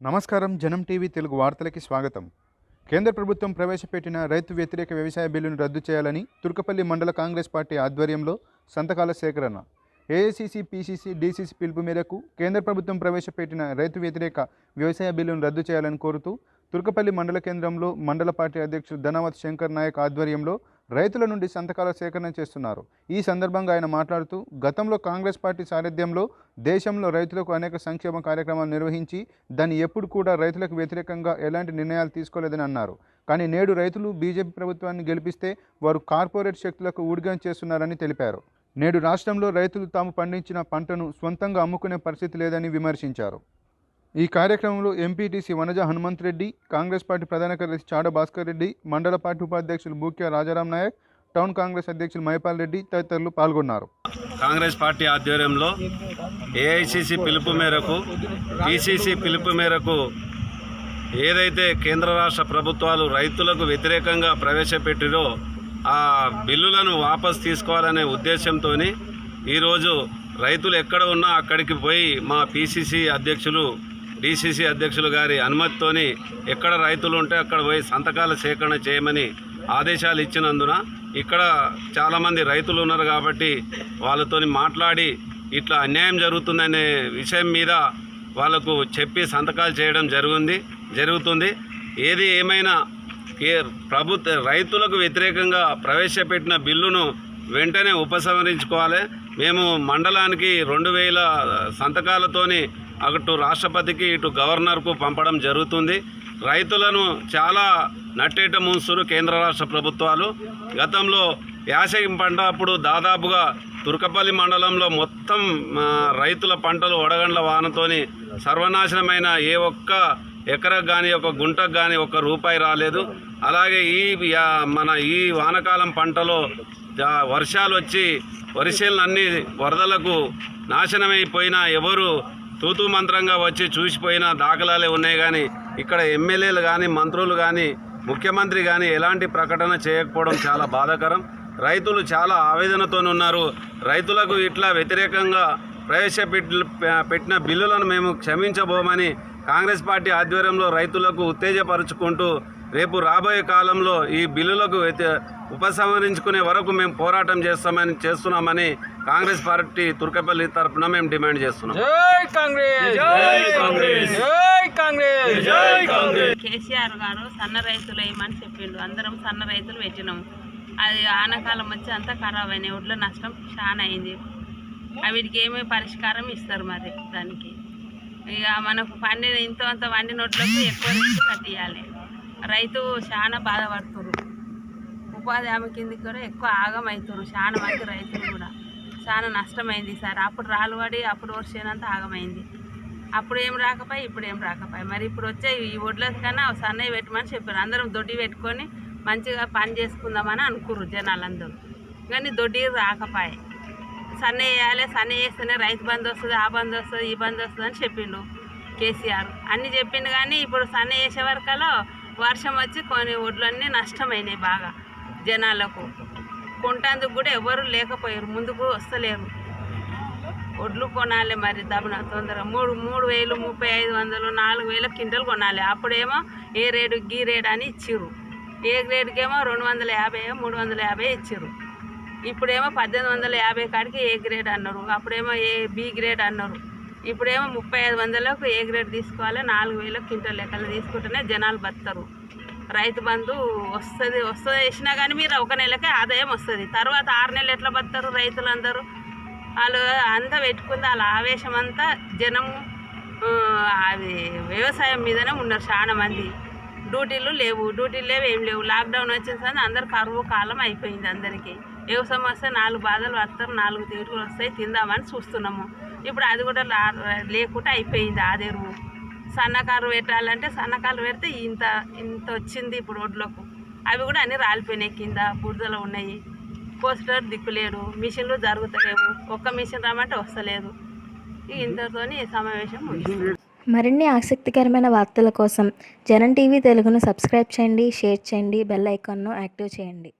నమస్కారం జనం టీవీ తెలుగు వార్తలకి స్వాగతం. కేంద్ర ప్రభుత్వం ప్రవేశపెట్టిన రైతు వ్యతిరేక వ్యవసాయ బిల్లును రద్దు చేయాలని తుర్కపల్లి మండల కాంగ్రెస్ పార్టీ ఆధ్వర్యంలో సంతకాల సేకరణ. ఏఐసిసి పిసిసి డిసిసి పిలుపు మేరకు కేంద్ర ప్రభుత్వం ప్రవేశపెట్టిన రైతు వ్యతిరేక వ్యవసాయ బిల్లును రద్దు చేయాలని కోరుతూ తుర్కపల్లి మండల కేంద్రంలో మండల పార్టీ అధ్యక్షుడు ధనవత్ శంకర్ నాయక్ ఆధ్వర్యంలో రైతుల నుండి సంతకాల సేకరణ చేస్తున్నారు. ఈ సందర్భంగా ఆయన మాట్లాడుతూ గతంలో కాంగ్రెస్ పార్టీ సారథ్యంలో దేశంలో రైతులకు అనేక సంక్షేమ కార్యక్రమాలు నిర్వహించి దాన్ని ఎప్పుడు కూడా రైతులకు వ్యతిరేకంగా ఎలాంటి నిర్ణయాలు తీసుకోలేదని అన్నారు. కానీ నేడు రైతులు బీజేపీ ప్రభుత్వాన్ని గెలిపిస్తే వారు కార్పొరేట్ శక్తులకు ఊడిగం చేస్తున్నారని తెలిపారు. నేడు రాష్ట్రంలో రైతులు తాము పండించిన పంటను స్వంతంగా అమ్ముకునే పరిస్థితి లేదని విమర్శించారు. ఈ కార్యక్రమంలో ఎంపీటీసీ వనజ హనుమంత్ రెడ్డి కాంగ్రెస్ పార్టీ ప్రధాన కార్యదర్శి చాడ భాస్కర్ రెడ్డి మండల పార్టీ ఉపాధ్యక్షులు బూక్యా రాజారాం నాయక్ టౌన్ కాంగ్రెస్ అధ్యక్షులు మైపాల్ రెడ్డి తదితరులు పాల్గొన్నారు. కాంగ్రెస్ పార్టీ ఆధ్వర్యంలో ఏఐసిసి పిలుపు మేరకు టీసీసీ పిలుపు మేరకు ఏదైతే కేంద్ర రాష్ట్ర ప్రభుత్వాలు రైతులకు వ్యతిరేకంగా ప్రవేశపెట్టిరో ఆ బిల్లులను వాపస్ తీసుకోవాలనే ఉద్దేశంతో ఈరోజు రైతులు ఎక్కడ ఉన్నా అక్కడికి పోయి మా పిసిసి అధ్యక్షులు డిసిసి అధ్యక్షులు గారి అనుమతితోని ఎక్కడ రైతులు ఉంటే అక్కడ పోయి సంతకాల సేకరణ చేయమని ఆదేశాలు ఇచ్చినందున ఇక్కడ చాలామంది రైతులు ఉన్నారు కాబట్టి వాళ్ళతో మాట్లాడి ఇట్లా అన్యాయం జరుగుతుందనే విషయం మీద వాళ్ళకు చెప్పి సంతకాలు చేయడం జరిగింది జరుగుతుంది. ఏది ఏమైనా ఏ ప్రభుత్వ రైతులకు వ్యతిరేకంగా ప్రవేశపెట్టిన బిల్లును వెంటనే ఉపసంహరించుకోవాలి. మేము మండలానికి రెండు వేల సంతకాలతోని అటు రాష్ట్రపతికి ఇటు గవర్నర్కు పంపడం జరుగుతుంది. రైతులను చాలా నట్టేట ముంచురు కేంద్ర రాష్ట్ర ప్రభుత్వాలు. గతంలో యాసంగి పంట అప్పుడు దాదాపుగా తుర్కపల్లి మండలంలో మొత్తం రైతుల పంటలు వడగండ్ల వానతోని సర్వనాశనమైన ఏ ఒక్క ఎకరకు కానీ ఒక గుంటకు కానీ ఒక రూపాయి రాలేదు. అలాగే ఈ మన ఈ వానకాలం పంటలో వర్షాలు వచ్చి వరిసేలన్నీ వరదలకు నాశనమైపోయినా ఎవరు తూతూ మంత్రంగా వచ్చి చూసిపోయిన దాఖలాలే ఉన్నాయి కానీ ఇక్కడ ఎమ్మెల్యేలు కానీ మంత్రులు కానీ ముఖ్యమంత్రి కానీ ఎలాంటి ప్రకటన చేయకపోవడం చాలా బాధాకరం. రైతులు చాలా ఆవేదనతో ఉన్నారు. రైతులకు ఇట్లా వ్యతిరేకంగా ప్రవేశపెట్టి పెట్టిన బిల్లులను మేము క్షమించబోమని కాంగ్రెస్ పార్టీ ఆధ్వర్యంలో రైతులకు ఉత్తేజపరుచుకుంటూ రేపు రాబోయే కాలంలో ఈ బిల్లులకు వ్యతి ఉపసంహరించుకునే వరకు మేము పోరాటం చేస్తామని చేస్తున్నామని కాంగ్రెస్ పార్టీ తుర్కపల్లి తరఫున మేము డిమాండ్ చేస్తున్నాం. జై కాంగ్రెస్! జై కాంగ్రెస్! జై కాంగ్రెస్! జై కాంగ్రెస్! కేసీఆర్ గారు సన్న రైతులు వేయమని చెప్పిండు. అందరం సన్న రైతులు పెట్టినాం. అది ఆనకాలం వచ్చి అంతా ఖరాబ్ అయినాయి. ఒడ్ల నష్టం చాలా అయింది. వీటికి ఏమి పరిష్కారం ఇస్తారు మరి దానికి. ఇక మనకు పండిన ఇంత అంత వండిన ఒడ్లకు ఎక్కువ రేటు కట్టియాలి. రైతు చాలా బాధపడుతున్నారు ఉపాధి హామీ కిందకి కూడా ఎక్కువ ఆగం చాలా మంది రైతులు కూడా. చాలా నష్టమైంది సార్ అప్పుడు రాళ్ళు పడి అప్పుడు వర్షేనంత ఆగమైంది. అప్పుడు ఏం రాకపోయి ఇప్పుడు ఏం రాకపోయి. మరి ఇప్పుడు వచ్చే ఈ వడ్ల కన్నా సన్నయ్య పెట్టమని చెప్పారు. అందరం దొడ్డి పెట్టుకొని మంచిగా పని చేసుకుందామని అనుకుర్రు జనాలందరూ. కానీ దొడ్డి రాకపోయి. సన్న వేయాలి సన్న వేస్తేనే రైతు బంద్ వస్తుంది ఆ బంద్ వస్తుంది ఈ బంద్ వస్తుంది అని చెప్పిండు కేసీఆర్. అన్నీ చెప్పిండు కానీ ఇప్పుడు సన్న వేసే వరకలో వర్షం వచ్చి కొన్ని ఒడ్లన్నీ నష్టమైనాయి బాగా. జనాలకు కొంటందుకు కూడా ఎవరు లేకపోయారు ముందుకు వస్తలేరు. వడ్లు కొనాలి మరి దబన తొందరగా మూడు మూడు వేలు ముప్పై ఐదు వందలు నాలుగు వేల కింటలు కొనాలి. అప్పుడేమో ఏ రేటు గీ రేట్ అని ఇచ్చిర్రు. ఏ గ్రేడ్కేమో రెండు వందల యాభై మూడు వందల యాభై ఇచ్చిర్రు. ఇప్పుడేమో పద్దెనిమిది వందల యాభై కాడికి ఏ గ్రేడ్ అన్నారు. అప్పుడేమో ఏ బి గ్రేడ్ అన్నారు. ఇప్పుడేమో ముప్పై ఐదు వందలకు ఏ గ్రేడ్ తీసుకోవాలి? నాలుగు వేల క్వింటల్ లెక్కలు తీసుకుంటేనే జనాలు బతారు రైతు బంధు వస్తుంది వస్తుంది వేసినా కానీ మీరు ఒక నెలకే ఆదాయం వస్తుంది. తర్వాత ఆరు నెలలు ఎట్లా బతారు రైతులందరూ? వాళ్ళు అంతా పెట్టుకుంది వాళ్ళ ఆవేశం అంతా జనం అవి అది వ్యవసాయం మీదనే ఉన్నారు చాలా మంది. డ్యూటీలు లేవు డ్యూటీలు లేవు ఏం లేవు. లాక్డౌన్ వచ్చిన సంది అందరు కరువు కాలం అయిపోయింది అందరికీ. వ్యవసాయం వస్తే నాలుగు బాధలు వస్తారు నాలుగు తీరులు వస్తాయి తిందామని చూస్తున్నాము. ఇప్పుడు అది కూడా లేకుండా అయిపోయింది ఆ ఎరువు సన్నకారు పెట్టాలంటే సన్నకారు పెడితే ఇంత ఇంత వచ్చింది ఇప్పుడు ఒడ్లకు. అవి కూడా అన్నీ రాలిపోయినాయి కింద బురదలో ఉన్నాయి. పోస్టర్ దిక్కులేడు మిషన్లు జరుగుతలేవు. ఒక్క మిషన్ రామంటే వస్తలేదు. ఇంతతోని సమావేశం మరిన్ని ఆసక్తికరమైన వార్తల కోసం జనం టీవీ తెలుగును సబ్స్క్రైబ్ చేయండి షేర్ చేయండి బెల్ ఐకాన్ను యాక్టివ్ చేయండి.